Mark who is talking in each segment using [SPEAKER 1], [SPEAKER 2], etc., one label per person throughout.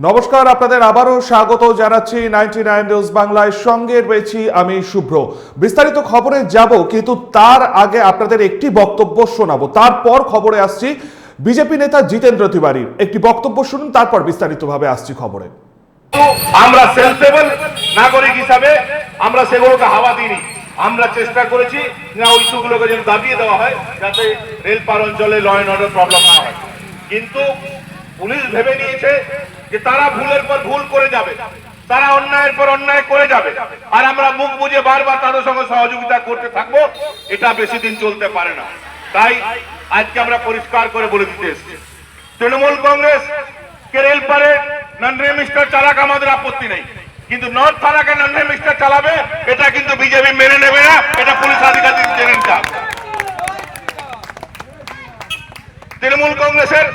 [SPEAKER 1] নমস্কার, আপনাদের আবারও স্বাগত জানাচ্ছি নাইনটি নাইন নিউজ বাংলায়। সঙ্গে রয়েছি আমি শুভ্র। বিস্তারিত খবরে যাব, কিন্তু তার আগে আপনাদের একটি বক্তব্য শোনাবো। তারপর খবরে আসছি বিজেপি নেতা জিতেন্দ্র তিওয়ারির। একটি বক্তব্য শুনুন, তারপর বিস্তারিতভাবে আসছি খবরে।
[SPEAKER 2] আমরা সেন্সেবল নাগরিক হিসাবে আমরা সেগুলোকে হাওয়া দিইনি। আমরা চেষ্টা করেছি না, ওই ইস্যুগুলোকে যেন দাবিয়ে দেওয়া হয়, যাতে রেল পার অঞ্চলে ল অ্যান্ড অর্ডার প্রবলেম না হয়। কিন্তু পুলিশ ভেবে নিয়েছে যে তারা ভুলের পর ভুল করে যাবে। তারা অন্যায়ের পর অন্যায় করে যাবে। আর আমরা মুখ বুঝে বারবার তাদের সঙ্গে সহযোগিতা করতে থাকব, এটা বেশি দিন চলতে পারে না। তাই আজকে আমরা পরিষ্কার করে বলে দিতে এসেছি। তৃণমূল কংগ্রেস কে রেল পারে নন্ডে মিস্টার চালাক আমাদের আপত্তি নেই। কিন্তু নর্থ থানাকে নন্ডে মিস্টার চালাবে, এটা কিন্তু বিজেপি মেনে নেবে না, এটা পুলিশ আধিকারিক জেনে হবে। তৃণমূল কংগ্রেসের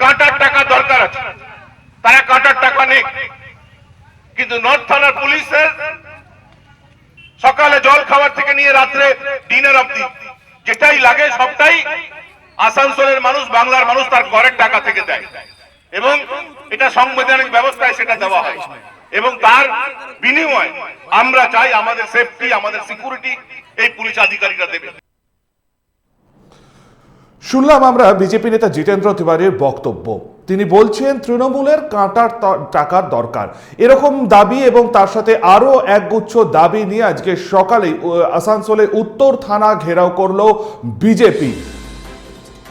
[SPEAKER 2] কাঁটার টাকা দরকার আছে। তারা কাটার টাকা নেই। কিন্তু নর্থ থানার পুলিশের সকালে জল খাবার থেকে নিয়ে রাত্রে ডিনার অব্দি যেটাই লাগে সবটাই আসানসোলের মানুষ, বাংলার মানুষ তার ঘরের টাকা থেকে দেয়। এবং এটা সংবিধানিক ব্যবস্থায় সেটা দেওয়া হয়। এবং তার বিনিময় আমরা চাই আমাদের সেফটি আমাদের সিকিউরিটি এই পুলিশ আধিকারিকরা দেবে।
[SPEAKER 1] শুনলাম আমরা বিজেপি নেতা জিতেন্দ্র তিওয়ারির বক্তব্য। তিনি বলছেন, তৃণমূলের কাঁটার টাকার দরকার। এরকম দাবি এবং তার সাথে আরও একগুচ্ছ দাবি নিয়ে আজকে সকালে আসানসোলে উত্তর থানা ঘেরাও করল বিজেপি।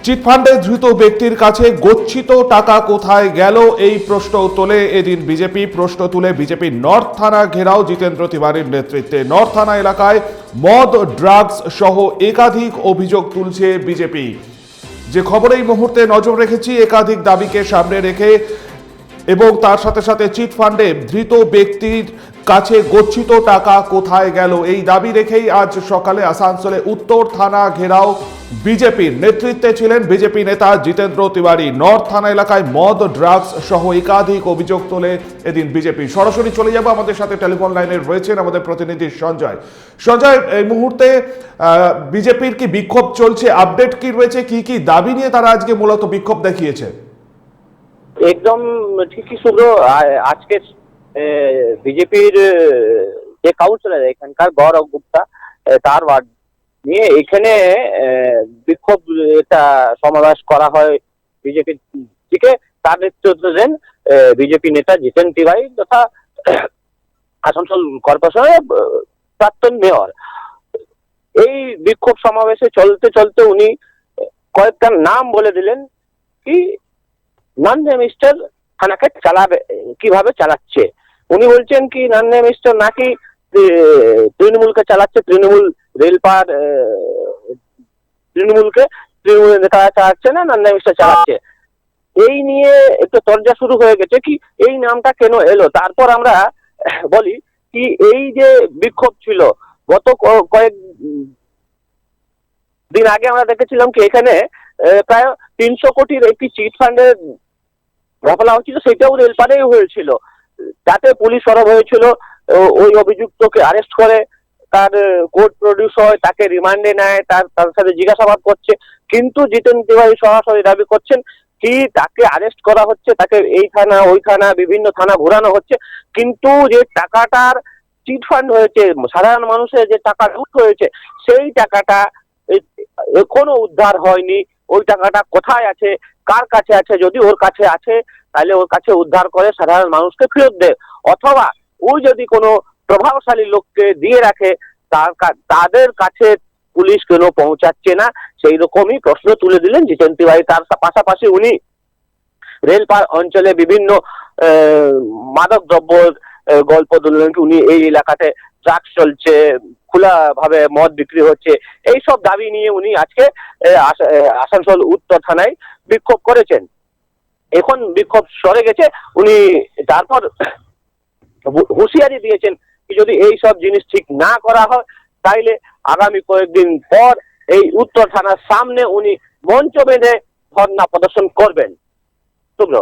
[SPEAKER 1] চিটফান্ডে ধৃত ব্যক্তির কাছে গচ্ছিত টাকা কোথায় গেল এই প্রশ্ন তোলে এদিন বিজেপি। প্রশ্ন তুলে বিজেপি নর্থ থানা ঘেরাও জিতেন্দ্র তিওয়ারির নেতৃত্বে। নর্থ থানা এলাকায় মদ, ড্রাগস সহ একাধিক অভিযোগ তুলছে বিজেপি। যে খবর এই মুহূর্তে নজর রেখেছি, একাধিক দাবিকে সামনে রেখে এবং তার সাথে সাথে চিট ফান্ডে ধৃত ব্যক্তির কাছে গচ্ছিত টাকা কোথায় গেল? এই দাবি রেখেই আজ সকালে আসানসোলে উত্তর থানা ঘেরাও বিজেপির নেতৃত্বে ছিলেন বিজেপি নেতা জিতেন্দ্র তিওয়ারি। নর্থ থানা এলাকায় মদ, ড্রাগস সহ একাধিক অভিযোগ তোলে এদিন বিজেপি। সরাসরি চলে যাব আমাদের সাথে টেলিফোন লাইনে রয়েছেন আমাদের প্রতিনিধি সঞ্জয়। সঞ্জয়, এই মুহূর্তে বিজেপির কি বিক্ষোভ চলছে? আপডেট কি রয়েছে? কি কি দাবি নিয়ে তারা আজকে মূলত বিক্ষোভ দেখিয়েছে?
[SPEAKER 3] একদম ঠিকই শুভ্র আজকে বিজেপির যে কাউন্সিলর এখানকার গৌরব গুপ্তা তার নিয়ে এখানে বিক্ষোভ এটা সমাবেশ করা হয় বিজেপি থেকে তার নেতৃত্ব দেন বিজেপি নেতা জিতেন তিওয়ারি তথা আসানসোল কর্পোরেশনের প্রাক্তন মেয়র। এই বিক্ষোভ সমাবেশে চলতে চলতে উনি কয়েকটা নাম বলে দিলেন কি নন মিস্টার থানাকে চালাবে, কীভাবে চালাচ্ছে? উনি বলছেন কি নন মিস্টার নাকি তৃণমূলকে চালাচ্ছে, তৃণমূল রেলপার তৃণমূলকে তৃণমূল নেতা চালাচ্ছে না নন মিস্টার চালাচ্ছে। এই নিয়ে একটু চর্চা শুরু হয়ে গেছে কি, এই নামটা কেন এলো? তারপর আমরা বলি কি, এই যে বিক্ষোভ ছিল, গত কয়েক দিন আগে আমরা দেখেছিলাম কি, এখানে প্রায় তিনশো কোটির একটি চিট ফান্ডের ঘটনা হচ্ছিল সেটাও রেলপারেই হয়েছিল। তাতে পুলিশ সরব হয়েছিল ওই অভিযুক্তকে অ্যারেস্ট করে তার কোর্ট প্রডিউস হয়, তাকে রিমান্ডে নেয়, তার তার সাথে জিজ্ঞাসাবাদ করছে। কিন্তু জিতেন তিওয়ারি সরাসরি দাবি করছেন কি তাকে আরেস্ট করা হচ্ছে, তাকে এই থানা ওই থানা বিভিন্ন থানা ঘোরানো হচ্ছে। কিন্তু যে টাকাটার চিট ফান্ড হয়েছে, সাধারণ মানুষের যে টাকা লুট হয়েছে, সেই টাকাটা এখনও উদ্ধার হয়নি। ওই টাকাটা কোথায় আছে, কার কাছে আছে, যদি ওর কাছে আছে, তাহলে ওর কাছে উদ্ধার করে সাধারণ মানুষকে ফেরত দেয় অথবা ওই যদি কোনো প্রভাবশালী লোককে দিয়ে রাখে, তার তাদের কাছে পুলিশ কেন পৌঁছাচ্ছে না? সেই রকমই প্রশ্ন তুলে দিলেন জিতেন তিওয়ারি তার পাশাপাশি উনি রেলপার অঞ্চলে বিভিন্ন মাদক দ্রব্য গল্প তুললেন উনি এই এলাকাতে ড্রাগস চলছে খোলা ভাবে মদ বিক্রি হচ্ছে। এই সব দাবি নিয়ে উনি আজকে আসানসোল উত্তর থানায় বিক্ষোভ করেছেন। এখন বিক্ষোভ সরে গেছে। উনি তারপর হুঁশিয়ারি দিয়েছেন যদি এই সব জিনিস ঠিক না করা হয়, তাইলে আগামী কয়েকদিন পর এই উত্তর থানার সামনে উনি মঞ্চ বেঁধে ধর্ণা প্রদর্শন করবেন। শুভ্র।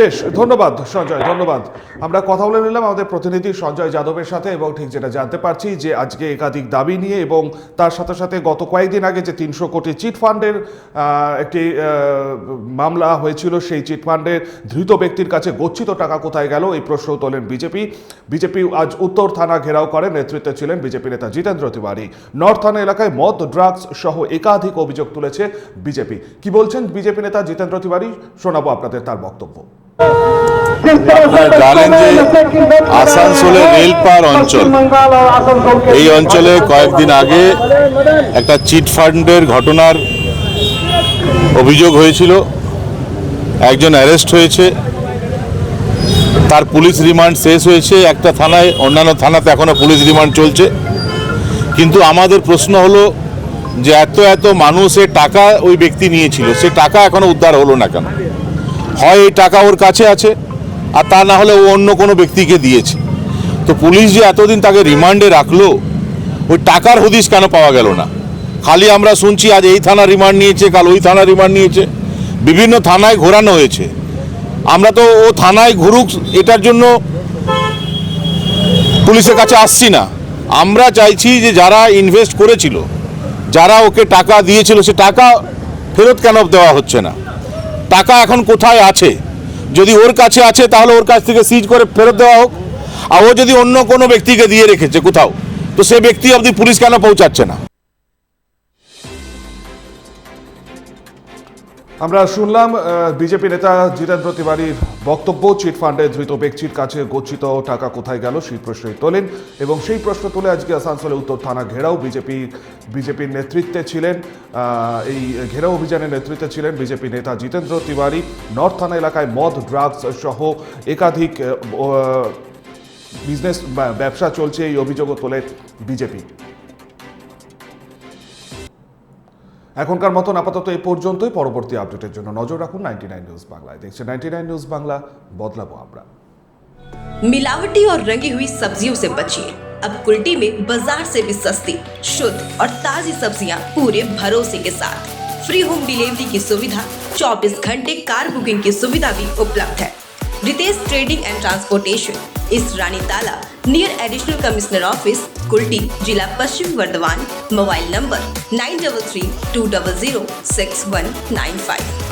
[SPEAKER 1] বেশ, ধন্যবাদ, সঞ্জয়, ধন্যবাদ। আমরা কথা বলে নিলাম আমাদের প্রতিনিধি সঞ্জয় যাদবের সাথে এবং ঠিক যেটা জানতে পারছি যে আজকে একাধিক দাবি নিয়ে এবং তার সাথে সাথে গত কয়েকদিন আগে যে তিনশো কোটি চিট ফান্ডের একটি মামলা হয়েছিল, সেই চিট ফান্ডের ধৃত ব্যক্তির কাছে গচ্ছিত টাকা কোথায় গেল, এই প্রশ্ন তোলেন বিজেপি। বিজেপি আজ উত্তর থানা ঘেরাও করে নেতৃত্বে ছিলেন বিজেপি নেতা জিতেন্দ্র তিওয়ারি। নর্থ থানা এলাকায় মদ, ড্রাগস সহ একাধিক অভিযোগ তুলেছে বিজেপি। কি বলছেন বিজেপি নেতা জিতেন্দ্র তিওয়ারি? শোনাবো আপনাদের তার বক্তব্য।
[SPEAKER 4] আপনারা জানেন যে আসানসোলের রেলপার অঞ্চল এই অঞ্চলে কয়েকদিন আগে একটা চিট ফান্ডের ঘটনার অভিযোগ হয়েছিল। একজন অ্যারেস্ট হয়েছে তার পুলিশ রিমান্ড শেষ হয়েছে একটা থানায় অন্যান্য থানাতে এখনও পুলিশ রিমান্ড চলছে। কিন্তু আমাদের প্রশ্ন হলো যে এত এত মানুষের টাকা ওই ব্যক্তি নিয়েছিল সে টাকা এখনও উদ্ধার হলো না কেন? হয় এই টাকা ওর কাছে আছে, আর তা না হলে ও অন্য কোনো ব্যক্তিকে দিয়েছে। তো পুলিশ যে এতদিন তাকে রিমান্ডে রাখল, ওই টাকার হদিস কেন পাওয়া গেল না? খালি আমরা শুনছি আজ এই থানা রিমান্ড নিয়েছে, কাল ওই থানা রিমান্ড নিয়েছে, বিভিন্ন থানায় ঘোরানো হয়েছে। আমরা তো ও থানায় ঘুরুক, এটার জন্য পুলিশের কাছে আসছি না। আমরা চাইছি যে যারা ইনভেস্ট করেছিল, যারা ওকে টাকা দিয়েছিল, সে টাকা ফেরত কেন দেওয়া হচ্ছে না? টাকা এখন কোথায় আছে? যদি ওর কাছে আছে, তাহলে ওর কাছ থেকে সিজ করে ফেরত দেওয়া হোক। আর ও যদি অন্য কোনো ব্যক্তিকে দিয়ে রেখেছে কোথাও, তো সে ব্যক্তি অবধি পুলিশ কেন পৌঁছাচ্ছে না?
[SPEAKER 1] আমরা শুনলাম বিজেপি নেতা জিতেন্দ্র তিওয়ারির বক্তব্য, চিট ফান্ডে ধৃত ব্যক্তির কাছে গচ্ছিত টাকা কোথায় গেল সেই প্রশ্নই তোলেন এবং সেই প্রশ্ন তুলে আজকে আসানসোলে উত্তর থানা ঘেরাও বিজেপি, বিজেপির নেতৃত্বে ছিলেন এই ঘেরাও অভিযানের নেতৃত্বে ছিলেন বিজেপি নেতা জিতেন্দ্র তিওয়ারি। নর্থ থানা এলাকায় মদ, ড্রাগস সহ একাধিক বিজনেস, ব্যবসা চলছে এই অভিযোগও তোলে বিজেপি। এখনকার মতন আপাতত এই পর্যন্তই পরবর্তী আপডেটের জন্য নজর রাখুন নাইনটি নাইন নিউজ বাংলায় দেখছেন নাইনটি নাইন নিউজ বাংলা বদলাবো আমরা
[SPEAKER 5] मिलावटी और रंगी हुई सब्जियों से बचिए अब कुल्टी में बाजार से भी सस्ती शुद्ध और ताजी सब्जियां पूरे भरोसे के साथ फ्री होम डिलीवरी की सुविधा 24 घंटे कार बुकिंग की सुविधा भी उपलब्ध है Ritesh Trading and Transportation is Rani Tala near Additional Commissioner Office, Kulti, Jila Pashchim Vardhaman, mobile number 933 200 6195.